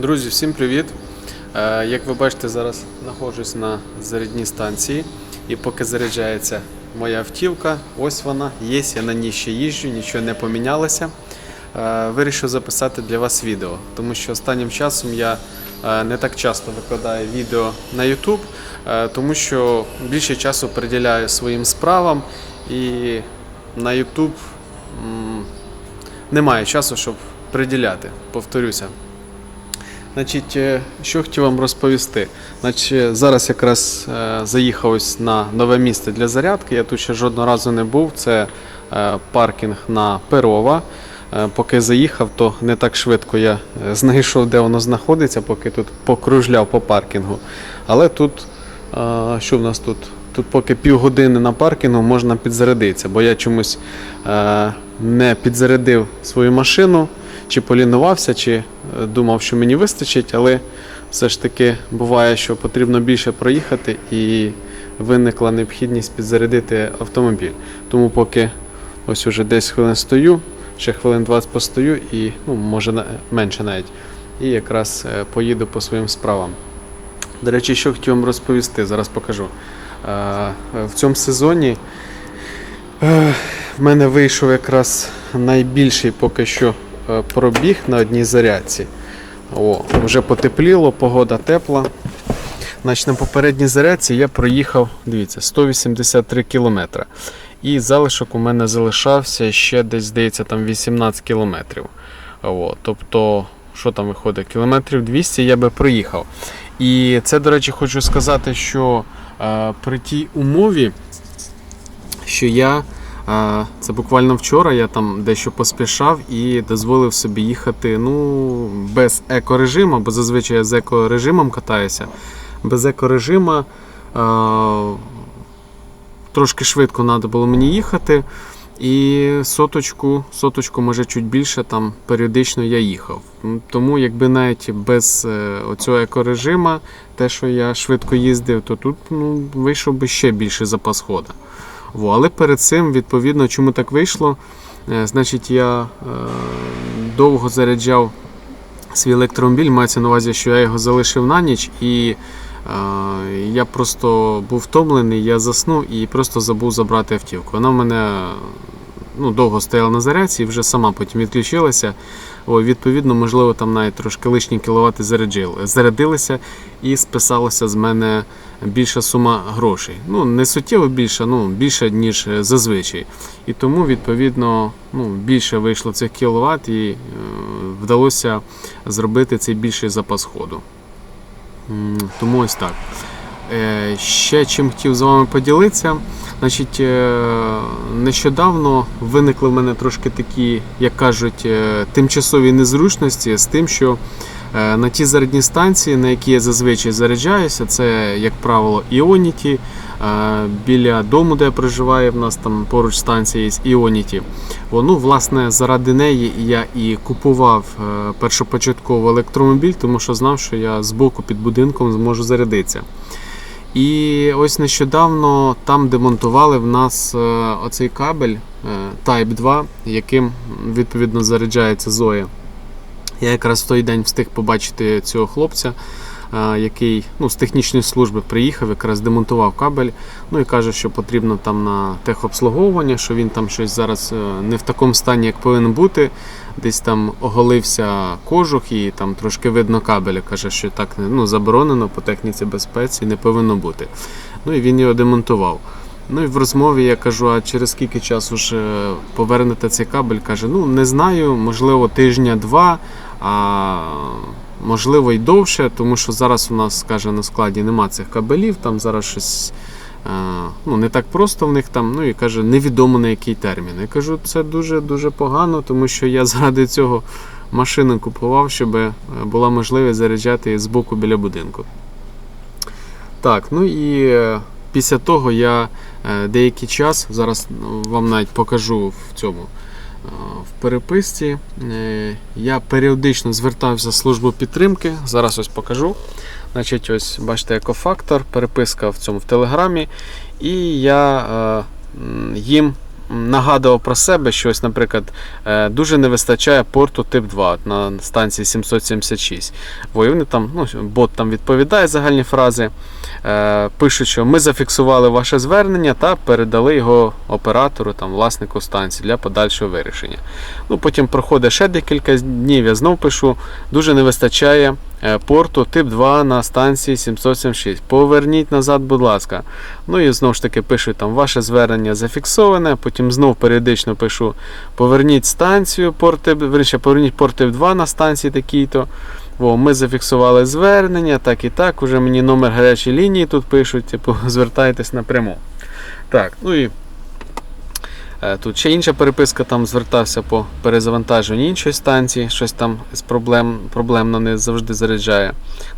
Друзі, всім привіт! Е, Як ви бачите, зараз знаходжусь на зарядній станції. І поки заряджається моя автівка, ось вона є, я на ній ще їжджу, нічого не помінялося. Е, Вирішив записати для вас відео, тому що останнім часом я е, не так часто викладаю відео на YouTube, тому що більше часу приділяю своїм справам і на YouTube немає часу, щоб приділяти. Повторюся. Значить, е, що хотів вам розповісти. Значить, е, зараз якраз е, заїхав ось на нове місце для зарядки. Я тут ще жодного разу не був. Це паркінг на Перова. Поки заїхав, то не так швидко я знайшов, де воно знаходиться, поки тут покружляв по паркінгу. Але тут, що в нас тут? Тут поки півгодини на паркінгу можна підзарядитися, бо я чомусь не підзарядив свою машину, чи полінувався, чи е, думав, що мені вистачить, але все ж таки буває, що потрібно більше проїхати і виникла необхідність підзарядити автомобіль. Тому поки ось уже 10 хвилин стою, ще хвилин 20 постою і ну, може менше навіть. І якраз е, поїду по своїм справам. До речі, що хотів вам розповісти, зараз покажу. Е, В цьому сезоні в мене вийшов якраз найбільший поки що пробіг на одній зарядці. О, вже потепліло, погода тепла. Значить, на попередній зарядці я проїхав, дивіться, 183 кілометри. І залишок у мене залишався ще десь, здається, там 18 кілометрів. О, тобто, що там виходить? Кілометрів 200 я би проїхав. І це, до речі, хочу сказати, що е, при тій умові, що я. Це буквально вчора я там дещо поспішав і дозволив собі їхати ну, без екорежиму, бо зазвичай я з екорежимом катаюся. Без екорежима е, трошки швидко треба було мені їхати. І соточку, соточку, може чуть більше, там періодично я їхав. Тому, якби навіть без е, оцього екорежима, те, що я швидко їздив, то тут ну, вийшов би ще більший запас хода. Во, але перед цим, відповідно, чому так вийшло? Е, Значить, я е, довго заряджав свій електромобіль, мається на увазі, що я його залишив на ніч і е, я просто був втомлений, я заснув і просто забув забрати автівку. Вона в мене ну, довго стояла на зарядці і вже сама потім відключилася. О, відповідно, можливо, там навіть трошки лишні кіловати зарядилися і списалася з мене більша сума грошей. Ну, не суттєво більше, ну більше, ніж е, зазвичай. І тому, відповідно, ну, більше вийшло цих кіловат і е, вдалося зробити цей більший запас ходу. Тому ось так. Е, Ще чим хотів з вами поділитися. Значить, е, нещодавно виникли в мене трошки такі, як кажуть, е, тимчасові незручності з тим, що на ті зарядні станції, на які я зазвичай заряджаюся, це, як правило, Іоніті. Біля дому, де я проживаю, в нас там поруч станція є Іоніті. Воно, власне, заради неї я і купував першопочатково електромобіль, тому що знав, що я збоку під будинком зможу зарядитися. І ось нещодавно там демонтували в нас е, оцей кабель е, Type 2, яким відповідно заряджається Zoya. Я якраз в той день встиг побачити цього хлопця, е, який ну, з технічної служби приїхав, якраз демонтував кабель. Ну і каже, що потрібно там на техобслуговування, що він там щось зараз не в такому стані, як повинен бути. Десь там оголився кожух і там трошки видно кабеля. Каже, що так ну, заборонено по техніці безпеці, не повинно бути. Ну і він його демонтував. Ну і в розмові я кажу, а через скільки часу ж е, повернете цей кабель? Каже, ну не знаю, можливо, тижня-два, а можливо й довше, тому що зараз у нас, каже, на складі нема цих кабелів, там зараз щось ну, не так просто в них там, ну і каже, невідомо на який термін. Я кажу, це дуже-дуже погано, тому що я заради цього машину купував, щоб е, була можливість заряджати з боку біля будинку. Так, ну і е, після того я е, деякий час, зараз вам навіть покажу в цьому в переписці. Я періодично звертався в службу підтримки. Зараз ось покажу. Значить, ось бачите, екофактор, переписка в цьому в Телеграмі. І я е, їм нагадував про себе щось, наприклад, е, дуже не вистачає порту тип 2 на станції 776. Вони там, ну, бот там відповідає загальні фрази. Е, Пишуть, що ми зафіксували ваше звернення та передали його оператору, там, власнику станції для подальшого вирішення. Ну, потім проходить ще декілька днів, я знов пишу, дуже не вистачає порту тип 2 на станції 776. Поверніть назад, будь ласка. Ну і знову ж таки пишу там ваше звернення зафіксоване, потім знов періодично пишу поверніть станцію, порт верніше, поверніть порт тип 2 на станції такій-то. О, ми зафіксували звернення, так і так. Уже мені номер гарячої лінії тут пишуть, типу, звертайтесь напряму. Так, ну і е, тут ще інша переписка, там звертався по перезавантаженню іншої станції, щось там з проблем, проблемно не завжди заряджає.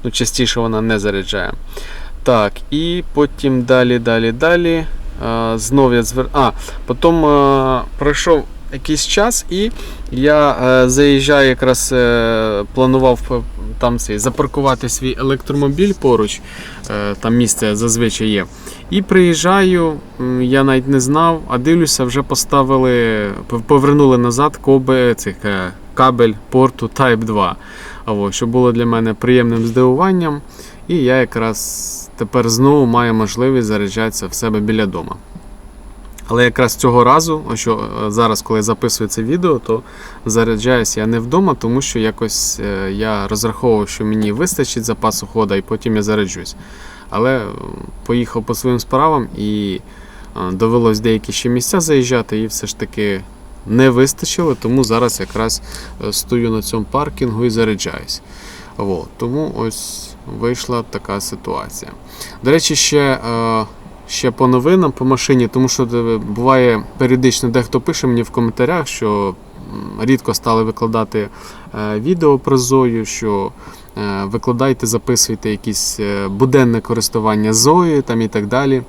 Ну, частіше вона не заряджає. Так, і потім далі, далі, далі. Знову знов я звер... А, потім е, пройшов якийсь час, і я е, заїжджаю, якраз е, планував там цей, запаркувати свій електромобіль поруч, е, там місце зазвичай є. І приїжджаю, я навіть не знав, а дивлюся, вже поставили, повернули назад коби, цих, кабель порту Type 2. А ось, що було для мене приємним здивуванням. І я якраз тепер знову маю можливість заряджатися в себе біля дома. Але якраз цього разу, що е, зараз, коли записую це відео, то заряджаюся я не вдома, тому що якось е, я розраховував, що мені вистачить запасу хода, і потім я заряджусь. Але е, поїхав по своїм справам і довелось деякі ще місця заїжджати, і все ж таки не вистачило, тому зараз якраз стою на цьому паркінгу і заряджаюсь. От, тому ось вийшла така ситуація. До речі, ще, ще по новинам по машині, тому що буває періодично дехто пише мені в коментарях, що рідко стали викладати е, відео про Зою, що е, викладайте, записуйте якісь е, буденне користування Зою там і так далі.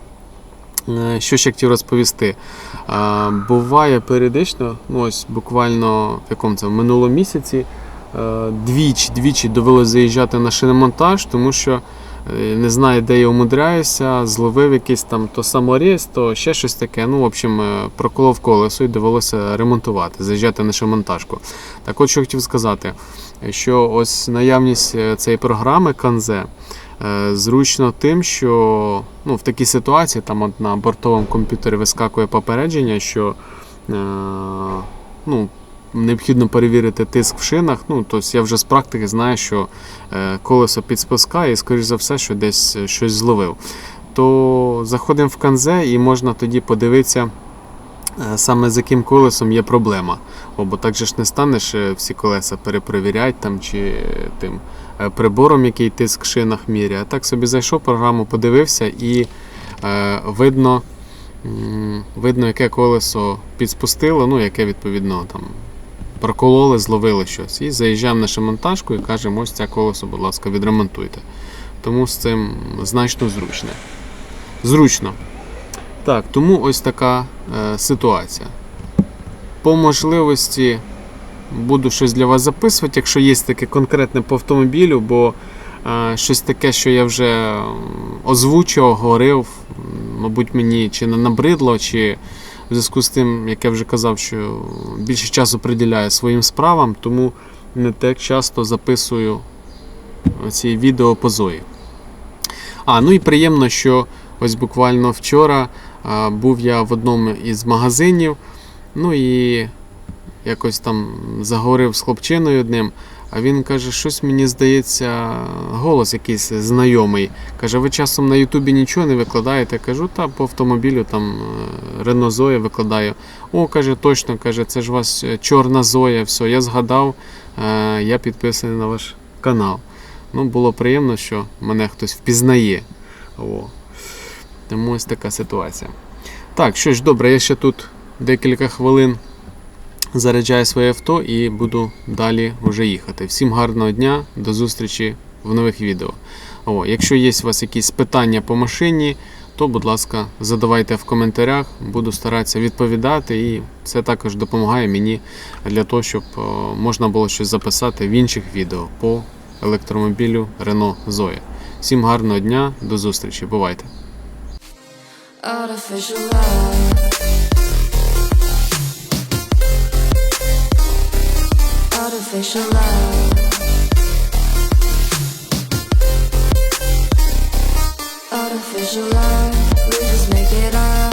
Що ще хотів розповісти? Буває періодично, ну ось буквально в якому це в минулому місяці, е, двічі, двічі довелося заїжджати на шиномонтаж, тому що не знаю, де я умудряюся, зловив якийсь там то саморіз, то ще щось таке. Ну, в общем, е, проколов колесо і довелося ремонтувати, заїжджати на шиномонтажку. Так от що хотів сказати, що ось наявність е, цієї програми Канзе. Е, Зручно тим, що ну, в такій ситуації там от на бортовому комп'ютері вискакує попередження, що е, ну, необхідно перевірити тиск в шинах. Ну, тобто я вже з практики знаю, що е, колесо підспускає і, скоріш за все, що десь е, щось зловив. То заходимо в канзе і можна тоді подивитися. е, Саме з яким колесом є проблема. О, бо так же ж не станеш всі колеса перепровіряти там чи тим прибором, який тиск в шинах міряє. Так собі зайшов програму, подивився і е, видно, видно, яке колесо підспустило, ну яке відповідно там прокололи, зловили щось. І заїжджаємо на шамонтажку і кажемо, ось це колесо, будь ласка, відремонтуйте. Тому з цим значно зручне. Зручно. Так, тому ось така е, ситуація. По можливості буду щось для вас записувати, якщо є таке конкретне по автомобілю, бо е, щось таке, що я вже озвучував, говорив, мабуть, мені чи не набридло, чи в зв'язку з тим, як я вже казав, що більше часу приділяю своїм справам, тому не так часто записую ці відео по. А, ну і приємно, що ось буквально вчора був я в одному із магазинів, ну і якось там заговорив з хлопчиною одним, а він каже, щось мені здається, голос якийсь знайомий. Каже, ви часом на Ютубі нічого не викладаєте? Кажу, та по автомобілю там Рено Зоя викладаю. О, каже, точно, каже, це ж у вас е, чорна Зоя, все, я згадав, е, я підписаний на ваш канал. Ну, було приємно, що мене хтось впізнає. О. Тому ось така ситуація. Так, що ж, добре, я ще тут декілька хвилин заряджаю своє авто і буду далі вже їхати. Всім гарного дня, до зустрічі в нових відео. О, якщо є у вас якісь питання по машині, то, будь ласка, задавайте в коментарях, буду старатися відповідати, і це також допомагає мені для того, щоб можна було щось записати в інших відео по електромобілю Renault Zoe. Всім гарного дня, до зустрічі, бувайте! Artificial love. Artificial love. We just make it up.